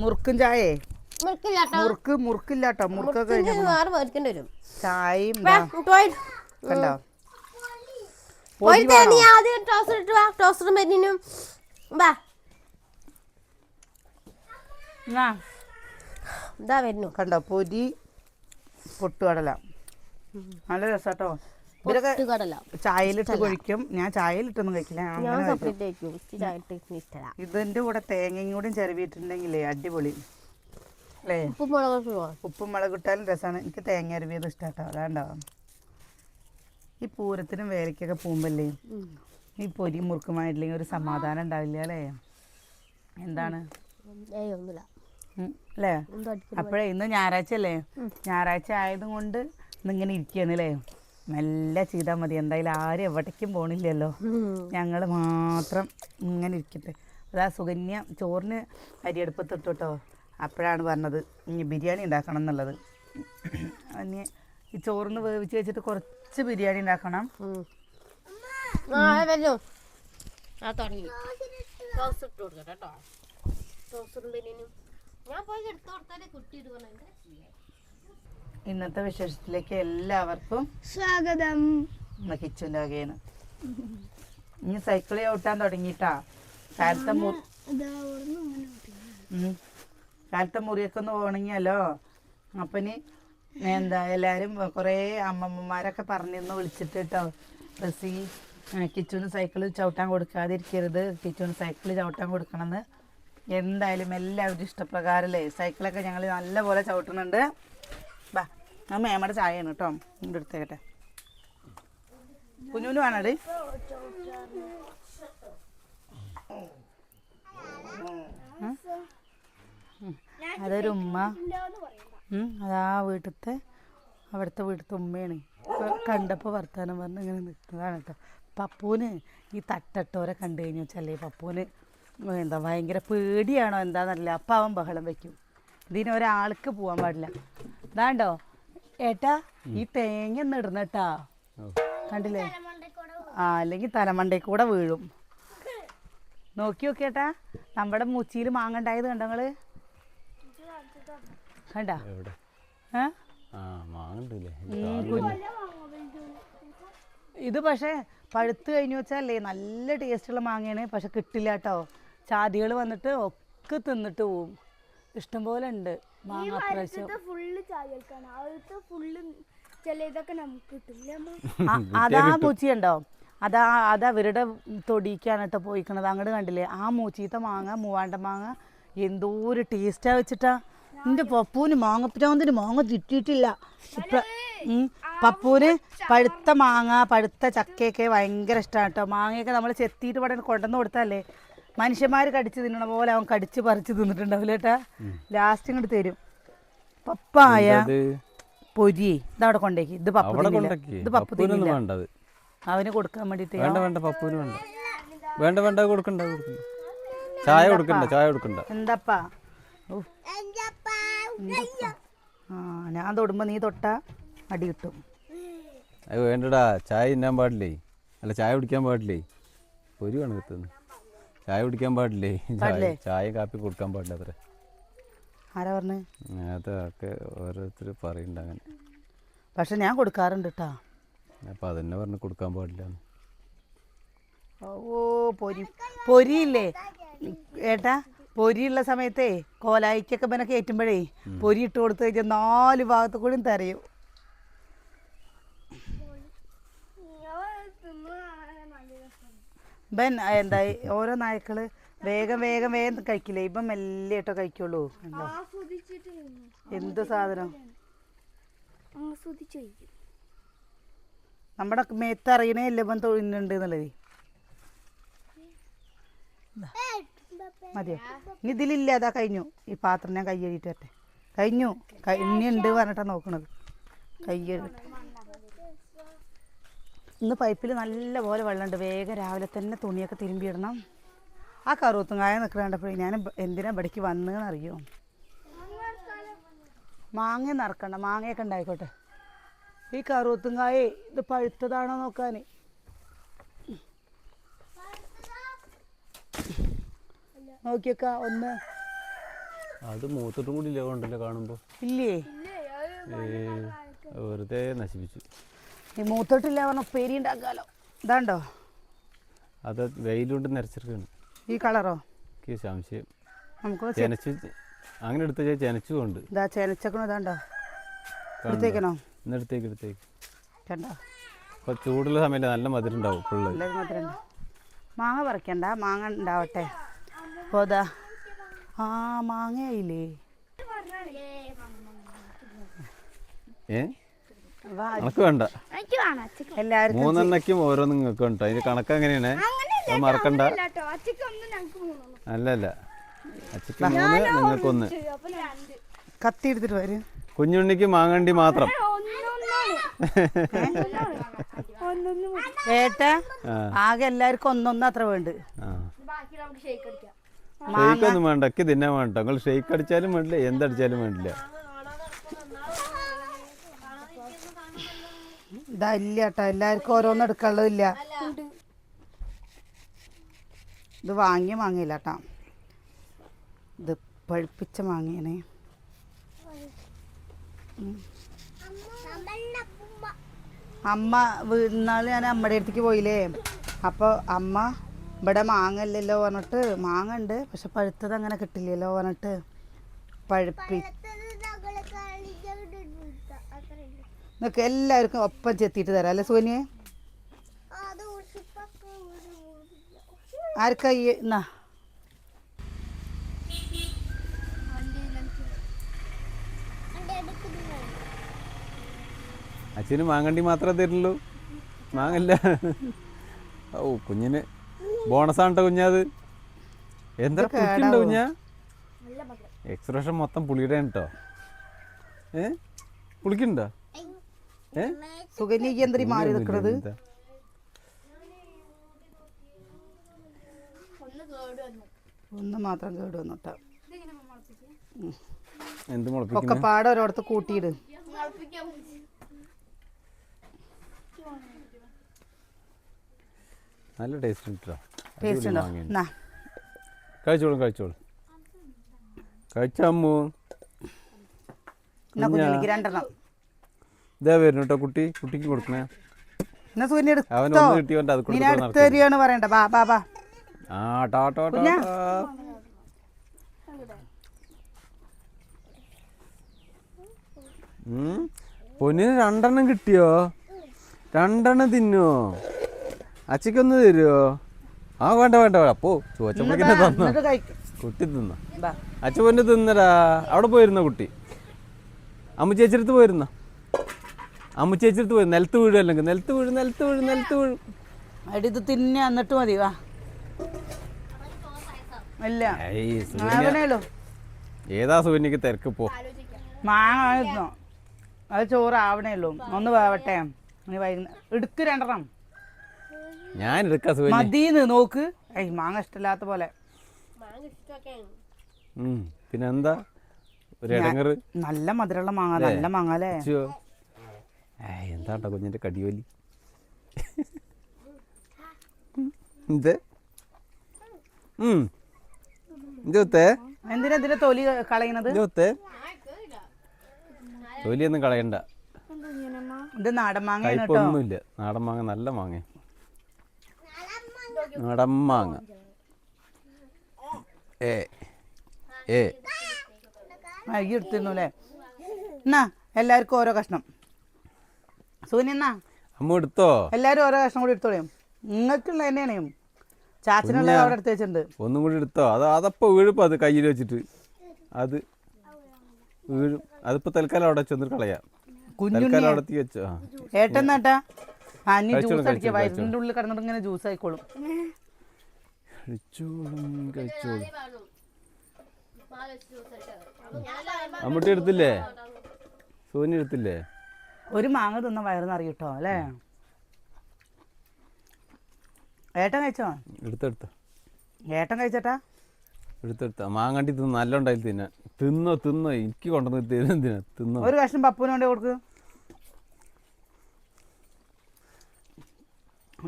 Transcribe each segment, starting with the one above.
മുറുക്കും ചായേ? മുറുക്ക് മുറുക്കില്ലാട്ടോ. മുറുക്കൊക്കെ കഴിഞ്ഞ വരും. ചായയും. കണ്ടോ? ആദ്യം ടോസ്റ്റർ ഇട്ട് വാ. ടോസ്റ്ററും പെരിനും വാ. ഇതാ വരുന്നു കണ്ടോ? പൊരി പൊട്ടുകടല നല്ല രസാട്ടോ. ഇവരൊക്കെ ചായയിലിട്ട് കഴിക്കും. ഞാൻ ചായയിലിട്ടൊന്നും കഴിക്കില്ല. ഞാൻ ഞാൻ അങ്ങനെ കഴിക്കും. സെപ്പറേറ്റ് കഴിക്കും എനിക്ക് ചായ ഇട്ട് ഇഷ്ടമല്ല ഇതിന്റെ കൂടെ തേങ്ങയും കൂടെ ചെറുവിയിട്ടുണ്ടെങ്കിലേ അടിപൊളി. അല്ലേ? ഉപ്പും മുളക് ഇടുവോ? ഉപ്പും മുളക് ഇട്ടാലും രസമാണ് എനിക്ക് തേങ്ങ അരുവിയത് ഇഷ്ടാട്ടോ. അതാണ്ടോ? ഈ പൂരത്തിനും വേലയ്ക്കൊക്കെ പോകുമ്പല്ലേ ഉം. ഈ പൊരി മുറുക്കുമായിട്ടില്ലെങ്കിൽ ഒരു സമാധാനം ഉണ്ടാവില്ല അല്ലേ? എന്താണ്? ഏയ് ഒന്നുമില്ല. ഉം, അല്ലേ? എന്തോ അപ്പോഴേ ഇന്ന് ഞായറാഴ്ച അല്ലേ ഞായറാഴ്ച ആയതുകൊണ്ട് ഇന്നിങ്ങനെ ഇരിക്കുകയാണ് അല്ലേ? മെല്ലെ ചെയ്താൽ മതി. എന്തായാലും ആരും എവിടേക്കും പോണില്ലല്ലോ. ഞങ്ങൾ മാത്രം ഇങ്ങനെ ഇരിക്കട്ടെ. അതാ സുഗന്യ ചോറിന് അരിയടുപ്പത്ത് ഇട്ടു കേട്ടോ അപ്പോഴാണ് പറഞ്ഞത് ഇനി ബിരിയാണി ഉണ്ടാക്കണം എന്നുള്ളത്. ഇനി ഈ ചോറിന് വേവിച്ച് വെച്ചിട്ട് കുറച്ച് ബിരിയാണി ഉണ്ടാക്കണം. ഞാൻ പോയി എടുത്തു കൊടുത്താലേ കുട്ടി ഇടുവന്നെ ഇന്നത്തെ വിശേഷത്തിലേക്ക് എല്ലാവർക്കും സ്വാഗതം. നമ്മുടെ കിച്ചുന്റെ വകയാണ്. ഇനി സൈക്കിൾ ചവിട്ടാൻ തുടങ്ങിയിട്ടാ. കാലത്തെ. കാലത്തെ മുറിയൊക്കെ ഒന്ന് ഉണങ്ങിയല്ലോ അപ്പനി എന്താ എല്ലാവരും കുറേ അമ്മമ്മമാരൊക്കെ പറഞ്ഞിരുന്നു വിളിച്ചിട്ട് കേട്ടോ റസി കിച്ചുവിന് സൈക്കിൾ ചവിട്ടാൻ കൊടുക്കാതിരിക്കരുത്. കിച്ചുവിന് സൈക്കിൾ ചവിട്ടാൻ കൊടുക്കണമെന്ന്. എന്തായാലും എല്ലാവരും ഇഷ്ടപ്രകാരമല്ലേ സൈക്കിളൊക്കെ ഞങ്ങൾ നല്ലപോലെ ചവിട്ടുന്നുണ്ട് ആ മേമയുടെ ചായയാണ് കേട്ടോ ഇങ്ങോട്ട് എടുത്തേക്കട്ടെ. കുഞ്ഞുവിന് വേണടി. അതൊരു ഉമ്മ. അതാ വീട്ടിലത്തെ അവിടുത്തെ വീട്ടിലത്തെ ഉമ്മയാണ്. കണ്ടപ്പോൾ വർത്താനം പറഞ്ഞ് ഇങ്ങനെ നിൽക്കുന്നതാണ് കേട്ടോ. പപ്പൂന് ഈ തട്ടട്ടോരെ കണ്ടു കഴിഞ്ഞു വെച്ചല്ലേ പപ്പൂന് എന്താ ഭയങ്കര പേടിയാണോ എന്താണെന്നല്ല അപ്പം അവൻ ബഹളം വെക്കും. ഇതിന് ഒരാൾക്ക് പോകാൻ പാടില്ല. ഇതാണ്ടോ? ഏട്ടാ ഈ തേങ്ങ ഒന്ന് ഇടണട്ടാ കണ്ടില്ലേ? ആ അല്ലെങ്കിൽ തലമണ്ടയിൽ കൂടെ വീഴും. നോക്കി നോക്കിയേട്ടാ നമ്മുടെ മുച്ചിയിൽ മാങ്ങ ഉണ്ടായത് കണ്ടോ നിങ്ങൾ? കണ്ട? ഇത് പക്ഷേ പഴുത്ത് കഴിഞ്ഞു വെച്ചാലേ നല്ല ടേസ്റ്റുള്ള മാങ്ങയാണ് പക്ഷെ കിട്ടില്ല കേട്ടോ. ചാതികൾ വന്നിട്ട് ഒക്കെ തിന്നിട്ട് പോവും. ഇഷ്ടംപോലെ ഉണ്ട് മാങ്ങ പ്രാവശ്യം. ഫുള്ള് ചായക്കാണ് അവിടുത്തെ ഫുള്ള് ചില ഇതൊക്കെ നമുക്ക് കിട്ടില്ല അമ്മ? ആ, അതാ മൂച്ചി ഉണ്ടോ അതാ അത് അവരുടെ തൊടിക്കാണ് കേട്ടോ പോയിക്കണത്. അങ്ങോട്ട് കണ്ടില്ലേ? ആ മൂച്ചീത്തെ മാങ്ങ മൂവാണ്ട മാങ്ങ എന്തോ ഒരു ടേസ്റ്റാ വെച്ചിട്ടാ. എന്റെ പപ്പൂന് മാങ്ങ ഇപ്പ ഉം, പപ്പൂന് പഴുത്ത മാങ്ങ പഴുത്ത ചക്കയൊക്കെ ഭയങ്കര ഇഷ്ടമാണ് കേട്ടോ. മാങ്ങയൊക്കെ നമ്മൾ ചെത്തിയിട്ട് ഇവിടെ കൊണ്ടുവന്ന് കൊടുത്താലേ മനുഷ്യന്മാർ കടിച്ച് തിന്നണ പോലെ അവൻ കടിച്ച് പറിച്ചു തിന്നിട്ടുണ്ടാവില്ല കേട്ടാ. ലാസ്റ്റ് ഇങ്ങോട്ട് തരും. പപ്പായ പൊരി ഇതവിടെ കൊണ്ടേക്ക്. ഇത് പപ്പു അവിടെ തിന്നില്ല. കൊണ്ടാക്കി. ഇത് പപ്പു തിന്നില്ല അവന് കൊടുക്കാൻ വേണ്ടിട്ട് വേണ്ട വേണ്ട പപ്പൂന് വേണ്ട. വേണ്ട വേണ്ട കൊടുക്കണ്ട കൊടുക്കണ്ട. ചായ കൊടുക്കണ്ട ചായ കൊടുക്കണ്ട. എന്താപ്പാ. ആ ഞാൻ തൊടുമ്പോ നീ തൊട്ട അടി കിട്ടും. അത് വേണ്ടടാ ചായ തിന്നാൻ പാടില്ലേ? അല്ല ചായ കുടിക്കാൻ പാടില്ലേ? ഒരു കണക്കത്തുന്നു ചായ കുടിക്കാൻ പാടില്ലേ? ചായ പാടില്ലേ? ചായ കാപ്പി കൊടുക്കാൻ പാടില്ല അത്ര. ആരാ പറഞ്ഞേ? അതൊക്കെ ഓരോരുത്തർ പറയുന്നുണ്ട് അങ്ങനെ. പക്ഷെ ഞാൻ കൊടുക്കാറുണ്ട് കേട്ടാ അപ്പം അതന്നെ പറഞ്ഞ് കൊടുക്കാൻ പാടില്ല ഓ പൊരി പൊരിയില്ലേ? ഏട്ടാ പൊരിയുള്ള സമയത്തേ കോലായിക്കൊക്കെ പിന്നെ കയറ്റുമ്പോഴേ പൊരി ഇട്ട് കൊടുത്തു കഴിഞ്ഞാൽ നാല് ഭാഗത്തു കൂടിയും തരയും. ഇവൻ എന്താ ഓരോ നായ്ക്കൾ വേഗം വേഗം വേഗം കഴിക്കില്ലേ? ഇപ്പം മെല്ലെ കേട്ടോ കഴിക്കുള്ളൂ. എന്താ? സാധനം? നമ്മുടെ മേത്ത് അറിയണേ ഇല്ല ഇപ്പം തൊഴിലുണ്ട് എന്നുള്ളത്. മതിയോ? ഇനി ഇതിലില്ല അതാ കഴിഞ്ഞു. ഈ പാത്രം ഞാൻ കൈ വരട്ടെ. കഴിഞ്ഞു. ഇനി ഉണ്ട് പറഞ്ഞിട്ടാ നോക്കണത്. കൈ കഴുകട്ടെ. ഇന്ന് പൈപ്പിൽ നല്ല പോലെ വെള്ളമുണ്ട്. വേഗം രാവിലെ തന്നെ തുണിയൊക്കെ തിരുമ്പിയിടണം. ആ കറുത്തും കായ നിൽക്കണ്ടപ്പോഴേ ഞാൻ എന്തിനാ ഇവിടേക്ക് വന്നതെന്ന് അറിയോ മാങ്ങ നിറക്കണ്ട മാങ്ങയൊക്കെ ഉണ്ടായിക്കോട്ടെ. ഈ കറുത്തും കായേ ഇത് പഴുത്തതാണോ നോക്കാൻ നോക്കിയൊക്ക ഒന്ന്. അത് മൂത്തിട്ടും കൂടി ഇല്ല കാണുമ്പോൾ ഇല്ലേ? വെറുതെ നശിപ്പിച്ചു. ഈ മൂത്തോട്ടില്ല പറഞ്ഞ ഉപ്പേരി ഉണ്ടാക്കാലോ. ഇതാണ്ടോ? അത് വെയിലുകൊണ്ട് നിരച്ചിരിക്കുകയാണ് ഈ കളറോ? എനിക്ക് സംശയം. നമുക്ക് ചെനച്ച് അങ്ങനെ എടുത്ത ചെനച്ചുകൊണ്ട് ഇതാ ചേനച്ചക്കണോ ഇതാണ്ടോ? എടുത്തേക്കണോ? ഇന്ന് എടുത്തേക്ക് കണ്ടോ? അപ്പോൾ ചൂടുള്ള സമയത്ത് നല്ല മധുരം ഉണ്ടാവും ഫുള്ള്. എല്ലാവരും മാത്രം മാങ്ങ പറിക്കണ്ട മാങ്ങ ഉണ്ടാവട്ടെ. അപ്പോൾ ഇതാ. ആ മാങ്ങയായില്ലേ? ഏ? കണക്ക് വേണ്ട. എല്ലാവർക്കും മൂന്നെണ്ണയ്ക്കും ഓരോന്നും നിങ്ങൾക്ക് ഉണ്ട്. അതിന്റെ കണക്ക് എങ്ങനെയാണ്? അത് മറക്കണ്ട. അല്ലല്ല. അച്ഛക്ക് മൂന്ന് നിങ്ങൾക്കൊന്ന്. അപ്പൊ രണ്ട്. കത്തി എടുത്തിട്ട് വരും. കുഞ്ഞുണ്ണിക്ക് മാങ്ങണ്ടി മാത്രം. ഒന്നൊന്നാണ്. ഒന്നൊന്ന് മതി. ഏട്ട ആകെ എല്ലാവർക്കും ഒന്നൊന്നും അത്ര വേണ്ട. ഷെയ്ക്കൊന്നും ബാക്കി നമുക്ക് ഷേക്ക് അടിക്കാം. ഷെയ്ക്ക് ഒന്നും വേണ്ട. ഒക്കെ തിന്നാൻ വേണ്ട. നിങ്ങൾ ഷെയ്ക്ക് അടിച്ചാലും വേണ്ടില്ല എന്തടിച്ചാലും വേണ്ടില്ല. ഇതാ ഇല്ല കേട്ടോ എല്ലാവർക്കും ഓരോന്നും എടുക്കാനുള്ളതില്ല. ഇത് വാങ്ങിയ മാങ്ങയില്ല കേട്ടോ ഇത് പഴുപ്പിച്ച മാങ്ങയാണ്. അമ്മ വീടിനാൾ ഞാൻ അമ്മയുടെ അടുത്തേക്ക് പോയില്ലേ? അപ്പോൾ അമ്മ ഇവിടെ മാങ്ങ പറഞ്ഞിട്ട് മാങ്ങ ഉണ്ട്. പക്ഷെ പഴുത്തത് അങ്ങനെ കിട്ടില്ലല്ലോ പറഞ്ഞിട്ട് പഴുപ്പി നിങ്ങൾക്ക് എല്ലാവർക്കും ഒപ്പം ചെത്തിയിട്ട് തരാം അല്ലേ സോനിയെ ആർക്കാ ഈ എന്നാ അച്ഛന് മാങ്ങണ്ടി മാത്രമേ തരുള്ളൂ മാങ്ങല്ല. ഓ കുഞ്ഞിന് ബോണസാണ് കുഞ്ഞാത് എന്താ പുളിക്കുണ്ടോ കുഞ്ഞാ? എക്സ്പ്രഷൻ മൊത്തം പുളിയുടെ കേട്ടോ ഏ? പുളിക്കുണ്ടോ സുഗന്യക്ക് എന്തിരി മാറി നിൽക്കുന്നത് എന്താ? ഒന്ന് മാത്രം കേട് വന്നിട്ടാ. ഒക്കെ പാടെ ഒരിടത്ത് കൂട്ടിയിട്. നല്ല ടേസ്റ്റ് ഉണ്ടോ ടേസ്റ്റ് ഉണ്ടോ? എന്നാ കഴിച്ചോളും കഴിച്ചോളും. കഴിച്ചമ്മു. എന്നാ രണ്ടെണ്ണം. ഇതാ വരുന്നു കേട്ടോ കുട്ടി. കുട്ടിക്ക് കൊടുക്കണേ. പൊന്നിന് രണ്ടെണ്ണം കിട്ടിയോ? രണ്ടെണ്ണം തിന്നോ? അച്ഛക്കൊന്ന് തരുമോ ആ വേണ്ട വേണ്ട വേണ്ട. അപ്പോ ചോദിച്ചപ്പോഴേക്കും തന്നോ കുട്ടി തിന്നാ. അച്ഛ പൊന്നെ തിന്നടാ. അവിടെ പോയിരുന്ന കുട്ടി? അമ്മ ചേച്ചിരത്ത് പോയിരുന്ന? അമ്മ ചേച്ചിരത്ത് പോയി. നിലത്ത് വീഴും അല്ലെങ്കിൽ? നിലത്ത് വീഴും നിലത്ത് വീഴും നിലത്ത് വീഴും. അടി ഇത് തിന്നെ എന്നിട്ട് മതി വാ. ഇല്ല. ഏയ് ഏതാ സൂര്യനിക്ക് തിരക്ക്? പോ. മാങ്ങ അത് ചോറ് ആവണേലോ ഒന്ന് വേവട്ടെ. ഇനി വൈകുന്നേരം എടുക്ക് രണ്ടെണ്ണം. ഞാൻ എടുക്കാം സുകന്യ മതീന്ന് നോക്ക്. ഏയ് മാങ്ങ ഇഷ്ടമില്ലാത്ത പോലെ. പിന്നെന്താ? ഒരു ഇടങ്ങറ്. നല്ല മധുരമുള്ള മാങ്ങ നല്ല മാങ്ങ അല്ലേ? ഏയ് കുഞ്ഞിന്റെ കടിയോലി? ഇത് എന്തിനാ ഇതിന്റെ തൊലി കളയണത് തൊലിയൊന്നും കളയണ്ട. ഇത് നാടൻ മാങ്ങ നല്ല മാങ്ങ നാടൻ മാങ്ങ. ഏ ഏ. അഴുകി എടുത്തിരുന്നു അല്ലേ? എന്നാ എല്ലാവർക്കും ഓരോ കഷ്ണം. സൂര്യ എന്നാ? അമ്മ എടുത്തോ? എല്ലാവരും ഓരോ കഷ്ണം കൂടി എടുത്തോളയും നിങ്ങൾക്കുള്ള തന്നെയാണ്. ചാച്ചനുള്ള അവിടെ എടുത്ത് വെച്ചിട്ടുണ്ട്. ഒന്നും കൂടി എടുത്തോ? അത് അതപ്പോ വീഴുപ്പോ അത് കയ്യിൽ വെച്ചിട്ട്. അത് വീഴും. അതിപ്പോ തൽക്കാലം അവിടെ ചെന്നിട്ട് കളയാം. തൽക്കാലം അവിടെ തീ വെച്ചോ? ഏട്ടൻ നട്ടാ ജ്യൂസ് അടിക്കുക കഴിച്ചോളൂ, വയറ്റിന്റെ ഉള്ളിൽ കിടന്നിട്ട് ഇങ്ങനെ ജ്യൂസ് ആയിക്കോളും. കഴിച്ചോളും കഴിച്ചോളും. അമ്മൂട്ടി എടുത്തില്ലേ? സോനി എടുത്തില്ലേ? ഒരു മാങ്ങ തിന്ന വയറ് നിറയൂട്ടോ അല്ലേ? ഏട്ടൻ കഴിച്ചോ? എടുത്തെടുത്ത ഏട്ടൻ കഴിച്ചട്ടാ? എടുത്തെടുത്ത മാങ്ങണ്ടി തിന്ന് നല്ല ഉണ്ടായി തിന്ന. തിന്നോ തിന്നോ. എനിക്ക് കൊണ്ടുവന്ന് തരുന്നതിനാ തിന്നോ. ഒരു കഷ്ണം പപ്പുവിന് കൊണ്ട് കൊടുക്ക്.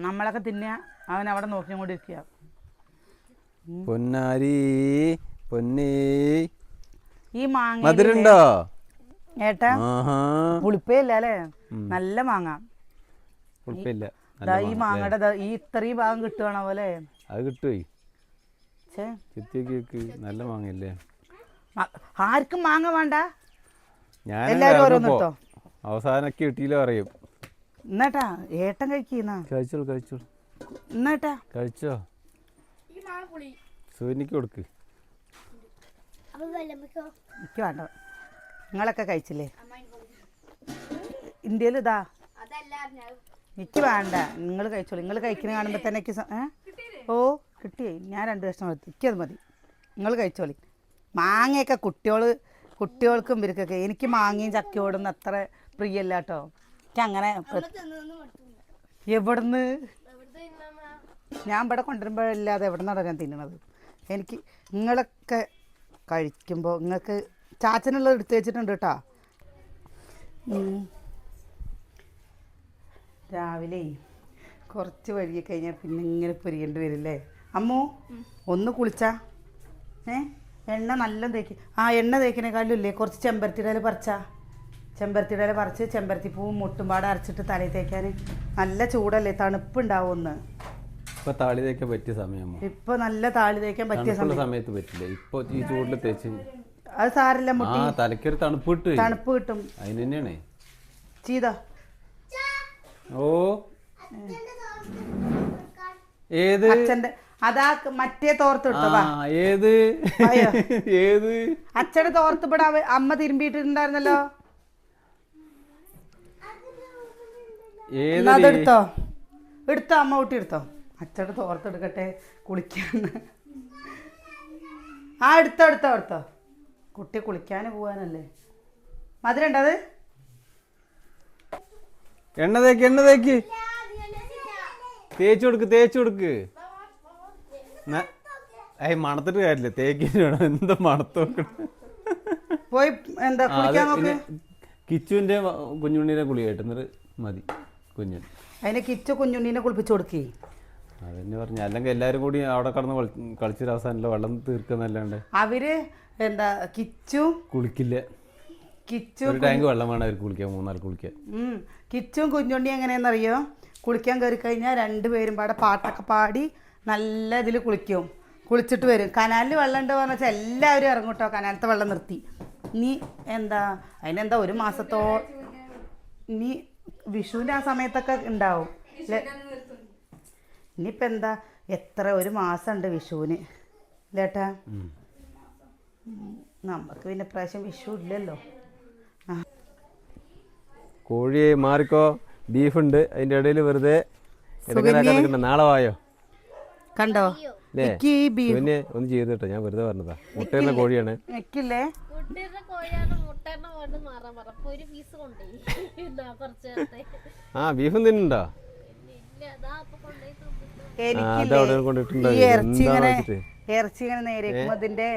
നമ്മളൊക്കെ തിന്നുക അവൻ അവിടെ നോക്കിയും കൂടി ഇരിക്കുക പൊന്നാരി പൊന്നേ. ഈ മാങ്ങ മധുരണ്ടോ? ഏട്ടാ ആഹാ. പുളിപ്പേ ഇല്ല അല്ലേ നല്ല മാങ്ങ. പുളിപ്പയില്ല. ദാ ഈ മാങ്ങയുടെ ദാ ഈ ഇത്രയും ഭാഗം കിട്ടുകയാണോ പോലെ? അത് കിട്ടുമേ ചെത്തിയൊക്കെ നല്ല മാങ്ങയല്ലേ? ആർക്കും മാങ്ങ വേണ്ട. ഞാൻ എല്ലാവരും ഓരോന്നെടുത്തോ? അവസാനൊക്കെ കിട്ടിയില്ല പറയും. എന്നാട്ടാ ഏട്ടൻ കഴിക്കുന്ന? കഴിച്ചോളൂ കഴിച്ചോളൂ. എന്നാട്ടാ കഴിച്ചോ? ഈ മാങ്ങ പുളി. സൂര്യക്ക് കൊടുക്ക്. എനിക്ക് വേണ്ട. നിങ്ങളൊക്കെ കഴിച്ചില്ലേ? ഇന്ത്യയിൽ ഇതാ എനിക്ക് വേണ്ട. നിങ്ങൾ കഴിച്ചോളൂ. നിങ്ങൾ കഴിക്കുന്ന കാണുമ്പോൾ തന്നെ എനിക്ക് ഓ കിട്ടിയേ. ഞാൻ രണ്ട് കഷ്ണം എടുത്തു. എനിക്കത് മതി. നിങ്ങൾ കഴിച്ചോളി. മാങ്ങയൊക്കെ കുട്ടികൾ കുട്ടികൾക്കും ഇവർക്കൊക്കെ. എനിക്ക് മാങ്ങയും ചക്കയോടും അത്ര പ്രിയല്ല കേട്ടോ. എനിക്ക് അങ്ങനെ എവിടുന്ന്? ഞാൻ ഇവിടെ കൊണ്ടുവരുമ്പോഴല്ലാതെ എവിടെ നിന്നാണ് ഞാൻ തിന്നണത്? എനിക്ക് നിങ്ങളൊക്കെ കഴിക്കുമ്പോൾ നിങ്ങൾക്ക് ചാച്ചനുള്ളത് എടുത്ത് വെച്ചിട്ടുണ്ട് കേട്ടോ. രാവിലെ കുറച്ച് വഴുകി കഴിഞ്ഞാൽ പിന്നെ ഇങ്ങനെ പൊരിയേണ്ടി വരില്ലേ? അമ്മു ഒന്ന് കുളിച്ചാ? ഏ? എണ്ണ നല്ല തേക്ക്. ആ എണ്ണ തേക്കിനേക്കാളും ഇല്ലേ? കുറച്ച് ചെമ്പരത്തിയുടെ ഇല പറിച്ചാ? ചെമ്പരത്തിയുടെ ഇല പറിച്ച് ചെമ്പരത്തി പൂവും മുട്ടുംപാട് അരച്ചിട്ട് തലയിൽ തേക്കാൻ. നല്ല ചൂടല്ലേ? തണുപ്പുണ്ടാവും ഒന്ന്. ഇപ്പൊ താളി തേക്കാൻ പറ്റിയ സമയം ഇപ്പൊ നല്ല താളി തേക്കാൻ പറ്റിയ സമയത്ത് പറ്റില്ല. ഇപ്പൊ ഈ ചൂടിൽ തേച്ച് അത് സാരല്ല ആ മുട്ടി തലയ്ക്കൊരു തണുപ്പ് കിട്ടും തണുപ്പ് കിട്ടും. അതിന് തന്നെയാണ്. ചെയ്തോ ഓ. ഏത്? അച്ഛന്റെ അതാ മറ്റേ തോർത്ത് ആ എടുത്തോ വാ ഏത്? ഏത് അച്ഛന്റെ തോർത്ത് ഇവിടെ അവ- അമ്മ തിരുമ്പിയിട്ടുണ്ടായിരുന്നല്ലോ. ഏത് എന്നാ അതെടുത്തോ എടുത്തോ? അമ്മ ഊട്ടി എടുത്തോ? അച്ഛന്റെ തോർത്ത് എടുക്കട്ടെ കുളിക്കാൻ ആ എടുത്തോ എടുത്തോ എടുത്തോ. കുട്ടി കുളിക്കാൻ പോവാനല്ലേ? മധുരം ഉണ്ടത് എണ്ണ തേക്ക് എണ്ണ തേക്ക്. തേച്ചു കൊടുക്ക് തേച്ചു കൊടുക്ക്. ഏയ് മണത്തിട്ട് കാര്യമില്ല. തേക്കിന് വേണം. എന്താ മണത്തോക്ക് പോയി എന്താ കുളിക്കാൻ നോക്ക്. കിച്ചുവിന്റെ കുഞ്ഞുണ്ണീനെ കുളി കേട്ടുന്നത് മതി കുഞ്ഞു അതിനെ കിച്ചു കുഞ്ഞുണ്ണീനെ കുളിപ്പിച്ചു കൊടുക്കേ. അതന്നെ പറഞ്ഞു. അല്ലെങ്കിൽ എല്ലാരും കൂടി അവിടെ കടന്ന് കളിച്ചൊരു അവസാനല്ലോ അവസാനമല്ല വെള്ളം തീർക്കുന്നല്ലാണ്ട്. അവർ എന്താ കിച്ചു? കുളിക്കില്ല. കിച്ചു ഒരു ടാങ്ക് വെള്ളം വേണം അവർക്ക് കുളിക്കാൻ മൂന്നാൾ കുളിക്കാൻ. കിച്ചും കുഞ്ഞുണ്ണി എങ്ങനെയാണെന്നറിയോ കുളിക്കാൻ കയറി കഴിഞ്ഞാൽ രണ്ടുപേരും പാടെ പാട്ടൊക്കെ പാടി നല്ല ഇതിൽ കുളിക്കും. കുളിച്ചിട്ട് വരും. കനാലിൽ വെള്ളം ഉണ്ട് എന്ന് വെച്ചാൽ എല്ലാവരും ഇറങ്ങും കേട്ടോ കനാലത്തെ വെള്ളം നിർത്തി. നീ എന്താ അതിനെന്താ ഒരു മാസത്തോ നീ വിഷുവിന്റെ ആ സമയത്തൊക്കെ ഉണ്ടാവും. ഇനിയിപ്പോൾ എന്താ എത്ര ഒരു മാസമുണ്ട് ഉണ്ട് വിഷുവിന്. ലേട്ടാ ഉം. നമുക്ക് പിന്നെ പ്രാവശ്യം വിഷു ഇല്ലല്ലോ. കോഴിയെ മാറിക്കോ. ബീഫുണ്ട്. ഉണ്ട് അതിന്റെ ഇടയിൽ വെറുതെ നാളെ വായോ? കണ്ടോ? പിന്നെ ഒന്ന് ചെയ്തിട്ടോ? ഞാൻ വെറുതെ പറഞ്ഞതാ. മുട്ടയുള്ള കോഴിയാണ്. എനിക്കില്ലേ ആ ബീഫും തിന്നുണ്ടോ എനിക്കില്ലേ? കൊണ്ടിട്ടുണ്ടോ ഇറച്ചി ഇങ്ങനെ നേരേക്കുമ്പോൾ നേരേക്കുമ്പോ അതിന്റെ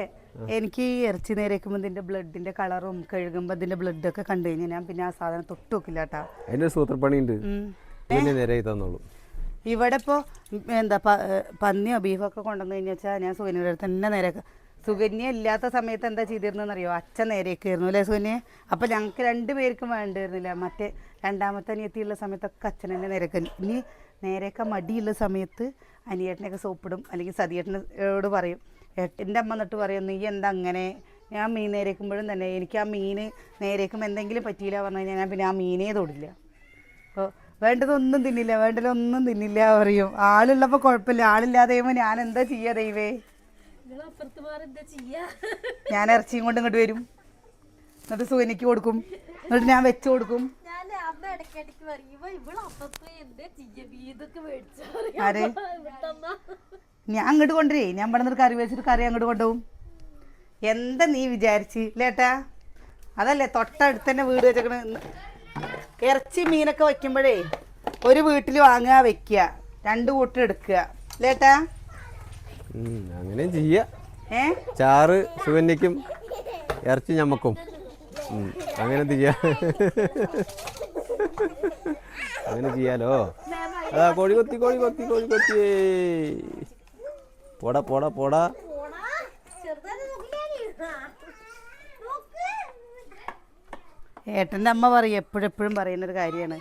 എനിക്ക് ഈ ഇറച്ചി നേരേക്കുമ്പോ ഇതിന്റെ ബ്ലഡിന്റെ കളറും കഴുകുമ്പോ അതിന്റെ ബ്ലഡ് ഒക്കെ കണ്ടു കഴിഞ്ഞാൽ ഞാൻ പിന്നെ ആ സാധനം തൊട്ട് നോക്കില്ല കേട്ടാ. അതിന്റെ തന്നോളൂ ഇവിടെ ഇപ്പോ എന്താ പന്നിയോ ബീഫോ ഒക്കെ കൊണ്ടുവന്നു കഴിഞ്ഞാൽ വെച്ചാൽ ഞാൻ സുകന്യയുടെ തന്നെ നേരെ സുകന്യ ഇല്ലാത്ത സമയത്ത് എന്താ ചെയ്തിരുന്നതെന്നറിയോ? അച്ഛൻ നേരേക്കായിരുന്നു അല്ലേ സുകന്യ? അപ്പോൾ ഞങ്ങൾക്ക് രണ്ട് പേർക്കും വേണ്ടിയിരുന്നില്ല. മറ്റേ രണ്ടാമത്തെ അനിയത്തിയുള്ള സമയത്തൊക്കെ അച്ഛൻ തന്നെ നേരേക്കൽ ഇനി നേരേക്ക മടിയുള്ള സമയത്ത് അനിയേട്ടനെയൊക്കെ സോപ്പിടും അല്ലെങ്കിൽ സതിയേട്ടനോട് പറയും ഏട്ടന്റെ അമ്മ എന്നിട്ട് പറയും നീ എന്താ അങ്ങനെ? ഞാൻ മീൻ നേരേക്കുമ്പോഴും തന്നെ എനിക്ക് ആ മീൻ നേരേക്കുമ്പോൾ എന്തെങ്കിലും പറ്റിയില്ല പറഞ്ഞു കഴിഞ്ഞാൽ ഞാൻ പിന്നെ ആ മീനേ തൊടില്ല. അപ്പോൾ വേണ്ടതൊന്നും തിന്നില്ല വേണ്ടതൊന്നും തിന്നില്ല പറയും. ആളുള്ളപ്പോൾ കുഴപ്പമില്ല. ആളില്ലാതെ ഞാൻ എന്താ ചെയ്യുക ദൈവേ? ഞാൻ ഇറച്ചിയും കൊണ്ട് ഇങ്ങോട്ട് വരും. എന്നിട്ട് സുഖനിക്ക് കൊടുക്കും. എന്നിട്ട് ഞാൻ വെച്ചു കൊടുക്കും. ആര്? വിട്ടമ്മ ഞാൻ അങ്ങോട്ട് കൊണ്ടുവരേ. ഞാൻ ഇവിടെ നിന്ന് കറി വെച്ചിട്ട് കറി അങ്ങോട്ട് കൊണ്ടുപോകും. എന്താ നീ വിചാരിച്ച് ലേട്ടാ അതല്ലേ തൊട്ടടുത്ത് തന്നെ വീട് വെച്ചേക്കണ ഇറച്ചി മീനൊക്കെ വയ്ക്കുമ്പോഴേ ഒരു വീട്ടിൽ വാങ്ങുക വെക്കുക. രണ്ട് കൂട്ടം എടുക്കുക. ലേട്ടാ ഉം, അങ്ങനെയും ചെയ്യാ. ഏ? ചാറ് ശിവന്യക്കും ഇറച്ചി ഞമ്മക്കും. അങ്ങനെ ചെയ്യാ? അങ്ങനെ ചെയ്യാലോ? അതാ കോഴി കൊത്തി കോഴി കൊത്തി കോഴി കൊത്തി. പോടാ പോടാ പോടാ. ഏട്ടന്റെ അമ്മ പറയും എപ്പോഴെപ്പോഴും പറയുന്നൊരു കാര്യമാണ്.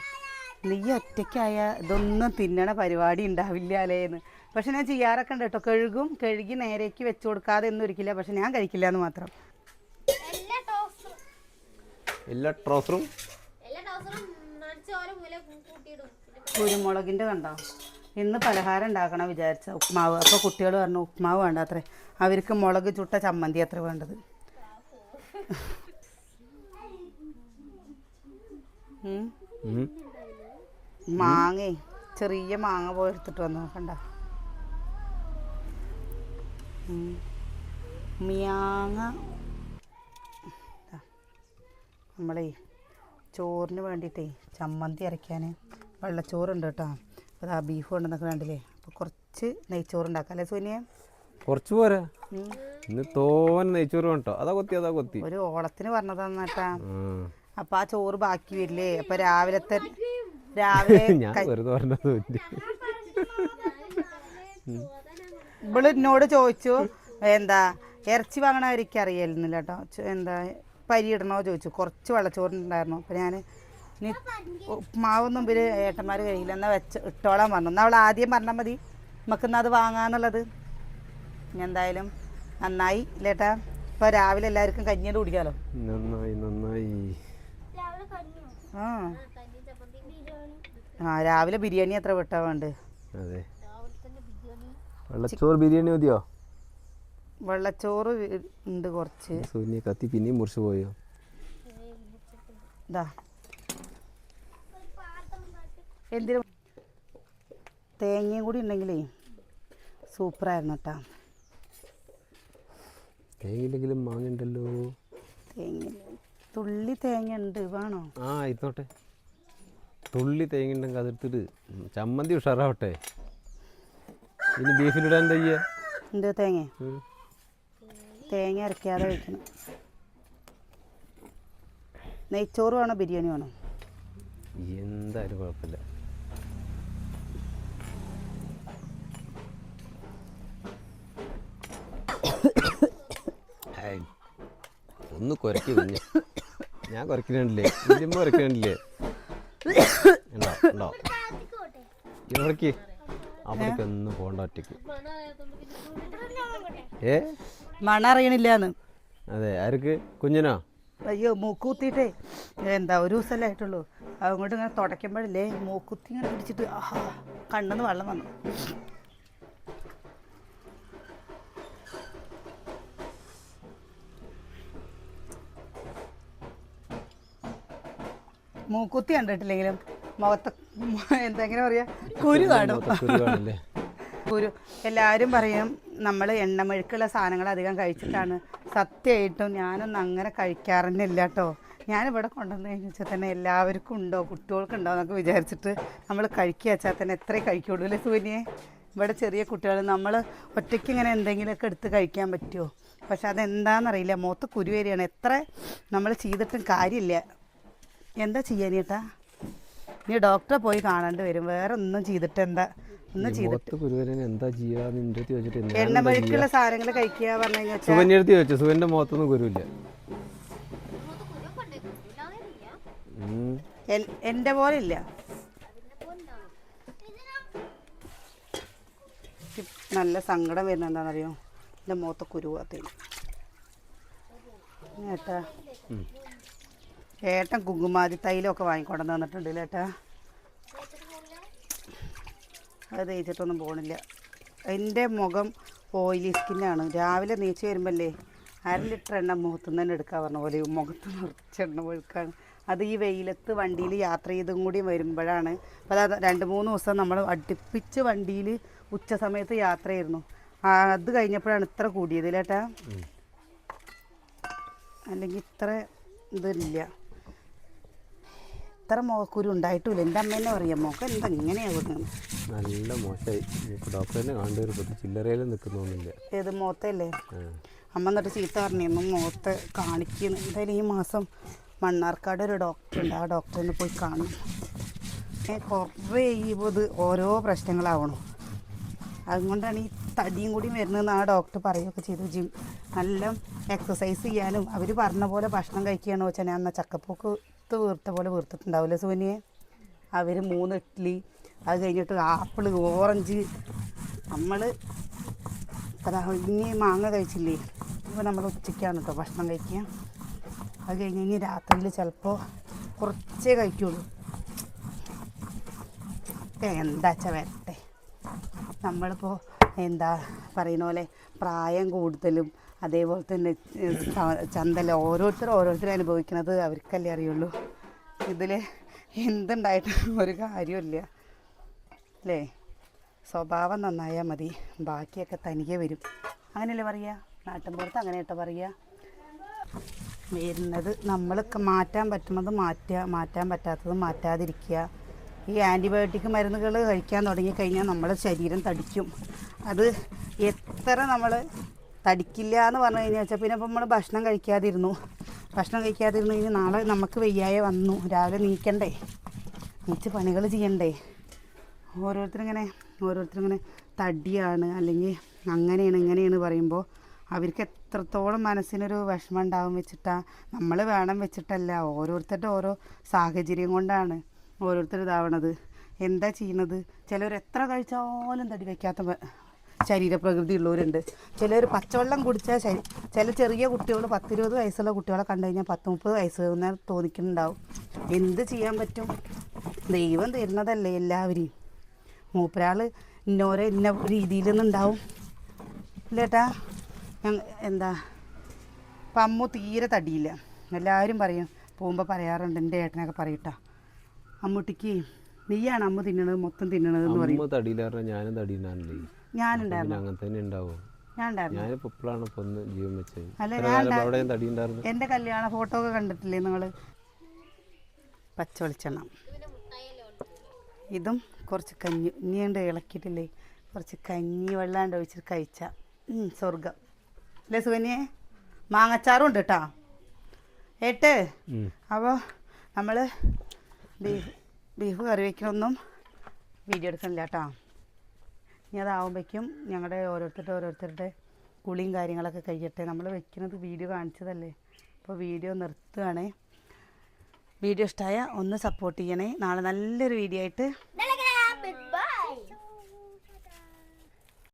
നീ ഒറ്റയ്ക്കായ ഇതൊന്നും തിന്നണ പരിപാടി ഉണ്ടാവില്ല അല്ലേന്ന് പക്ഷെ ഞാൻ ചെയ്യാറൊക്കെ ഉണ്ട് കേട്ടോ. കഴുകും കഴുകി നേരേക്ക് വെച്ചു കൊടുക്കാതെ ഒന്നും ഒരിക്കില്ല. പക്ഷെ ഞാൻ കഴിക്കില്ല എന്ന് മാത്രം. എല്ലാ ട്രൗസറും? കുരുമുളകിന്റെ കണ്ടോ? ഇന്ന് പലഹാരം ഉണ്ടാക്കണം വിചാരിച്ച ഉപ്മാവ്. അപ്പോൾ കുട്ടികൾ പറഞ്ഞു ഉപ്മാവ് വേണ്ട അത്രേ. അവർക്ക് മുളക് ചുട്ട ചമ്മന്തി അത്ര വേണ്ടത്. മാങ്ങേ. ചെറിയ മാങ്ങ പോയി എടുത്തിട്ട് വന്നു. കണ്ട. മിയാങ്ങ. നമ്മളേ ചോറിന് വേണ്ടിയിട്ടേ ചമ്മന്തി അരയ്ക്കാൻ വെള്ളച്ചോറുണ്ട് കേട്ടോ. അപ്പോൾ ആ ബീഫ് കൊണ്ടുവന്നൊക്കെ വേണ്ടില്ലേ അപ്പോൾ കുറച്ച് നെയ്ച്ചോറ് ഉണ്ടാക്കാം അല്ലേ സോനിയ? കുറച്ച് പോരാ. ഇന്ന് തോൻ നെയ്ച്ചോറ് വേണ്ടോ അതാ കൊത്തി അതാ കൊത്തി. ഒരു ഓളത്തിന് പറഞ്ഞതാന്ന് കേട്ടാ. അപ്പോൾ ആ ചോറ് ബാക്കി വരില്ലേ? അപ്പോൾ രാവിലത്തെ രാവിലെ ഞാൻ വെറുതെ പറഞ്ഞത് ഇവൾ എന്നോട് ചോദിച്ചു എന്താ ഇറച്ചി വാങ്ങണ അവർക്ക് അറിയായിരുന്നില്ല കേട്ടോ. എന്താ പരിയിടണോ ചോദിച്ചു. കുറച്ച് വെള്ളച്ചോറുണ്ടായിരുന്നു. അപ്പം ഞാൻ ഇനി പിന്നെ ഏട്ടന്മാർ കഴിയില്ല. എന്നാൽ വെച്ച് ഇട്ടോളാൻ പറഞ്ഞു. എന്നാൽ അവൾ ആദ്യം പറഞ്ഞാൽ മതി. നമുക്കിന്ന് അത് വാങ്ങാന്നുള്ളത്. ഇനി എന്തായാലും നന്നായി ഇല്ലേട്ടാ ഇപ്പൊ രാവിലെ എല്ലാവർക്കും കഞ്ഞിയുടെ കുടിക്കാലോ. നന്നായി നന്നായി. ആ. കഞ്ഞി ചമ്മന്തി ബിരിയാണി. ആ രാവിലെ ബിരിയാണി എത്ര വിട്ടാ വേണ്ടത് അതെ. രാവിലെ തന്നെ ബിരിയാണി. വെള്ളച്ചോറ് ബിരിയാണി മതിയോ? വെള്ളച്ചോറ് ഉണ്ട് കുറച്ച്. സൂര്യ കത്തി പിന്നെയും മുറിച്ച് പോയോ? ഇതാ എന്തിനു? തേങ്ങയും കൂടി ഉണ്ടെങ്കിലേ സൂപ്പറായിരുന്നു കേട്ടോ തേങ്ങയില്ലെങ്കിലും മാങ്ങണ്ടല്ലോ തേങ്ങ തുള്ളി തേങ്ങ ഉണ്ട് വേണോ? ആ ഇതോട്ടെ തുള്ളി തേങ്ങ ഉണ്ടെങ്കിൽ അതെടുത്തിട്ട് ചമ്മന്തി ഉഷാറാവട്ടെ. ഇനി ബീഫിലിടാൻ തയ്യ എന്ത് തേങ്ങ. തേങ്ങ അരയ്ക്കാതെ വയ്ക്കണം നെയ്ച്ചോറ് വേണോ? ബിരിയാണി വേണോ? എന്തായാലും കുഴപ്പമില്ല. ഹായ്. ഒന്ന് കുരക്കി കുഞ്ഞ്. ഞാൻ കുരക്കണില്ലേ ഇരുമ്പ് കുരക്കണില്ലേ ഉണ്ടോ? ഉണ്ടോ? ഇവിടേക്ക് അവിടേക്ക് ഒന്നും പോകണ്ട ഒറ്റയ്ക്ക്. ഏ? മണ അറിയണില്ലാന്ന് അതെ ആർക്ക്? കുഞ്ഞിനോ? അയ്യോ മൂക്കുത്തിട്ടേ എന്താ ഒരു ദിവസമല്ലേ ആയിട്ടുള്ളൂ. അങ്ങോട്ട് ഇങ്ങനെ തുടയ്ക്കുമ്പോഴല്ലേ മൂക്കുത്തി ഇങ്ങനെ പിടിച്ചിട്ട് ആഹാ കണ്ണെന്ന് വെള്ളം വന്നു. മൂക്കുത്തി കണ്ടിട്ടില്ലെങ്കിലും മുഖത്ത് എന്തെങ്ങനെ പറയാ? കുരു കാണും. ഒരു എല്ലാവരും പറയും നമ്മൾ എണ്ണമെഴുക്കുള്ള സാധനങ്ങൾ അധികം കഴിച്ചിട്ടാണ്. സത്യമായിട്ടും ഞാനൊന്നും അങ്ങനെ കഴിക്കാറന്നില്ല കേട്ടോ. ഞാനിവിടെ കൊണ്ടുവന്ന് കഴിഞ്ഞാൽ തന്നെ എല്ലാവർക്കും ഉണ്ടോ? കുട്ടികൾക്കുണ്ടോ എന്നൊക്കെ വിചാരിച്ചിട്ട് നമ്മൾ കഴിക്കുക വെച്ചാൽ തന്നെ എത്ര കഴിക്കുള്ളൂ അല്ലേ സൂര്യയെ ഇവിടെ ചെറിയ കുട്ടികൾ നമ്മൾ ഒറ്റയ്ക്ക് ഇങ്ങനെ എന്തെങ്കിലുമൊക്കെ എടുത്ത് കഴിക്കാൻ പറ്റുമോ? പക്ഷെ അതെന്താണെന്നറിയില്ല. മുഖത്ത് കുരു വരികയാണ്. എത്ര നമ്മൾ ചെയ്തിട്ടും കാര്യമില്ല. എന്താ ചെയ്യാനേട്ടാ നീ ഡോക്ടറെ പോയി കാണേണ്ടി വരും. വേറെ ഒന്നും ചെയ്തിട്ട് എന്താ ഒന്നും ചെയ്തിട്ട്. മുഖത്ത് എന്താ നിന്റെ അടുത്ത് ചോദിച്ചിട്ട് സാധനങ്ങൾ കഴിക്കുക പറഞ്ഞു കഴിഞ്ഞാൽ അടുത്ത് ചോദിച്ചു. മുഖത്തൊന്നും. എന്റെ പോലെ ഇല്ല. നല്ല സങ്കടം വരുന്ന എന്താണെന്നറിയോ? എന്റെ മുഖത്ത് കുരുവാത്തേന് ഏട്ടാ. ഏട്ടൻ കുങ്കുമാതി തൈലമൊക്കെ വാങ്ങിക്കൊണ്ടു വന്നിട്ടുണ്ട് ഏട്ടാ? അത് തേച്ചിട്ടൊന്നും പോകണില്ല എന്റെ മുഖം ഓയിലി സ്കിന്നാണ് രാവിലെ നീച്ച് വരുമ്പല്ലേ അര ലിറ്റർ എണ്ണ മുഖത്തു നിന്ന് തന്നെ എടുക്കാൻ പറഞ്ഞ പോലെ മുഖത്ത് നിറച്ച് എണ്ണ ഒഴുക്കാണ്. അത് ഈ വെയിലത്ത് വണ്ടിയിൽ യാത്ര ചെയ്തും കൂടി വരുമ്പോഴാണ്. അപ്പോൾ അത് രണ്ട് മൂന്ന് ദിവസം നമ്മൾ അടുപ്പിച്ച് വണ്ടിയിൽ ഉച്ച സമയത്ത് യാത്ര ചെയ്യുന്നു അത് കഴിഞ്ഞപ്പോഴാണ് ഇത്ര കൂടിയത് ഇല്ലേട്ടാ അല്ലെങ്കിൽ ഇത്ര ഇതില്ല ഇത്ര മുഖക്കുരു ഉണ്ടായിട്ടില്ല. എന്റെ അമ്മ തന്നെ പറയാം മുഖം എന്താ ഇങ്ങനെയാവുന്നത് നല്ല മോശമായി ഇനിയിപ്പോൾ ഡോക്ടറിനെ കാണേണ്ടി വരും ഇപ്പം ചില്ലറയിലും നിൽക്കുന്നൊന്നുമില്ല ഏത് മുഖത്തല്ലേ ആ. അമ്മ എന്നിട്ട് ചീത്ത പറഞ്ഞിരുന്നു മുഖത്ത് കാണിക്കുന്നു. എന്തായാലും ഈ മാസം മണ്ണാർക്കാട് ഒരു ഡോക്ടർ ഉണ്ട്. ആ ഡോക്ടറിനെ പോയി കാണും കുറേ ഈ ഇത് ഓരോ പ്രശ്നങ്ങളാവണം. അതുകൊണ്ടാണ് ഈ തടിയും കൂടി വരുന്നതെന്ന് ആ ഡോക്ടർ പറയുകയൊക്കെ ചെയ്തു. ജിം നല്ല എക്സസൈസ് ചെയ്യാനും അവർ പറഞ്ഞ പോലെ ഭക്ഷണം കഴിക്കുകയാണോ വെച്ചാൽ ഞാൻ എന്നാൽ ചക്കപ്പൊക്ക് വീർത്ത പോലെ വീർത്തിട്ടുണ്ടാവില്ലേ സോനിയെ അവർ മൂന്ന് ഇഡ്ഡലി അത് കഴിഞ്ഞിട്ട് ആപ്പിൾ ഓറഞ്ച്. നമ്മൾ ഇനി മാങ്ങ കഴിച്ചില്ലേ? ഇപ്പോൾ നമ്മൾ ഉച്ചയ്ക്കാണ് കേട്ടോ ഭക്ഷണം കഴിക്കുക. അത് കഴിഞ്ഞ് കഴിഞ്ഞ് രാത്രിയിൽ ചിലപ്പോൾ കുറച്ചേ കഴിക്കുള്ളൂ. എന്താച്ച വരട്ടെ? നമ്മളിപ്പോൾ എന്താ പറയുന്ന പോലെ പ്രായം കൂടുതലും അതേപോലെ തന്നെ ചന്തല ഓരോരുത്തർ ഓരോരുത്തർ അനുഭവിക്കുന്നത് അവർക്കല്ലേ അറിയുള്ളൂ. ഇതിൽ എന്തുണ്ടായിട്ട് ഒരു കാര്യമില്ല അല്ലേ? സ്വഭാവം നന്നായാൽ മതി. ബാക്കിയൊക്കെ തനിയെ വരും. അങ്ങനെയല്ലേ പറയുക നാട്ടിൻപുറത്ത് അങ്ങനെ കേട്ടോ പറയുക വരുന്നത് നമ്മളൊക്കെ മാറ്റാൻ പറ്റുന്നത് മാറ്റുക മാറ്റാൻ പറ്റാത്തത് മാറ്റാതിരിക്കുക. ഈ ആന്റിബയോട്ടിക് മരുന്നുകൾ കഴിക്കാൻ തുടങ്ങിക്കഴിഞ്ഞാൽ നമ്മുടെ ശരീരം തടിക്കും. അത് എത്ര നമ്മൾ തടിക്കില്ല എന്ന് പറഞ്ഞു കഴിഞ്ഞാൽ വെച്ചാൽ പിന്നെ ഇപ്പം നമ്മൾ ഭക്ഷണം കഴിക്കാതിരുന്നു. ഭക്ഷണം കഴിക്കാതിരുന്നു കഴിഞ്ഞാൽ നാളെ നമുക്ക് വയ്യായ വന്നു. രാവിലെ നീക്കണ്ടേ. നീച്ച് പണികൾ ചെയ്യണ്ടേ. ഓരോരുത്തരിങ്ങനെ ഓരോരുത്തരിങ്ങനെ തടിയാണ് അല്ലെങ്കിൽ അങ്ങനെയാണ് ഇങ്ങനെയാണ് പറയുമ്പോൾ അവർക്ക് എത്രത്തോളം മനസ്സിനൊരു വിഷമം ഉണ്ടാവും വെച്ചിട്ടാ നമ്മൾ വേണം വെച്ചിട്ടല്ല. ഓരോരുത്തരുടെ ഓരോ സാഹചര്യം കൊണ്ടാണ് ഓരോരുത്തർ ഇതാവണത് എന്താ ചെയ്യണത്? ചിലർ എത്ര കഴിച്ചാലും തടി വയ്ക്കാത്ത ശരീരപ്രകൃതി ഉള്ളവരുണ്ട് ചിലർ പച്ചവെള്ളം കുടിച്ചാൽ ശരി ചില ചെറിയ കുട്ടികൾ പത്തിരുപത് വയസ്സുള്ള കുട്ടികളെ കണ്ടു കഴിഞ്ഞാൽ പത്ത് മുപ്പത് വയസ്സ് എന്ന് തോന്നിക്കുന്നുണ്ടാവും. എന്ത് ചെയ്യാൻ പറ്റും? ദൈവം തരുന്നതല്ലേ എല്ലാവരെയും. മൂപ്പരാൾ ഇന്നോരോ ഇന്ന രീതിയിൽ നിന്നുണ്ടാവും. ഇല്ലേട്ടാ? ഞങ്ങ എന്താ? പമ്മു തീരെ തടിയില്ല. എല്ലാവരും പറയും പോകുമ്പോൾ പറയാറുണ്ട് എന്റെ ഏട്ടനൊക്കെ പറയട്ടാ അമ്മൂട്ടിക്ക് നീയാണ് അമ്മ തിന്നണത് മൊത്തം തിന്നണത് എന്ന് പറയും. തടിയില്ല ഞാനും തടിയില്ലാണല്ലേ ഞാനുണ്ടായിരുന്നു പിന്നെ അങ്ങനെ തന്നെ ഉണ്ടാവും. ഞാൻ ഉണ്ടായിരുന്നു. ഞാനിപ്പോ ഇപ്പോഴാണ് ഇപ്പൊ ഒന്ന് ജീവൻ വെച്ചത്. അല്ല, ഞാൻ അവിടെ തടി ഉണ്ടായിരുന്നു എന്റെ കല്യാണ ഫോട്ടോ ഒക്കെ കണ്ടിട്ടില്ലേ നിങ്ങൾ പച്ച വെളിച്ചെണ്ണ ഇതും കുറച്ച് കഞ്ഞി ഇനിയുണ്ട് ഇളക്കിയിട്ടില്ലേ? കുറച്ച് കഞ്ഞി വെള്ളാണ്ട് ഒഴിച്ചിട്ട് കഴിച്ച സ്വർഗം അല്ലേ സുഖനിയെ മാങ്ങച്ചാറും ഉണ്ട് കേട്ടോ ഏട്ട്. അപ്പോൾ നമ്മൾ ബീഫ് ബീഫ് കറി വയ്ക്കണമൊന്നും വീഡിയോ എടുക്കണില്ല കേട്ടോ ഇനി അതാവുമ്പോഴേക്കും ഞങ്ങളുടെ ഓരോരുത്തരുടെ ഓരോരുത്തരുടെ കുളിയും കാര്യങ്ങളൊക്കെ കഴിയട്ടെ. നമ്മൾ വെക്കുന്നത് വീഡിയോ കാണിച്ചതല്ലേ. അപ്പോൾ വീഡിയോ നിർത്തുകയാണേ വീഡിയോ ഇഷ്ടമായ ഒന്ന് സപ്പോർട്ട് ചെയ്യണേ. നാളെ നല്ലൊരു വീഡിയോ ആയിട്ട്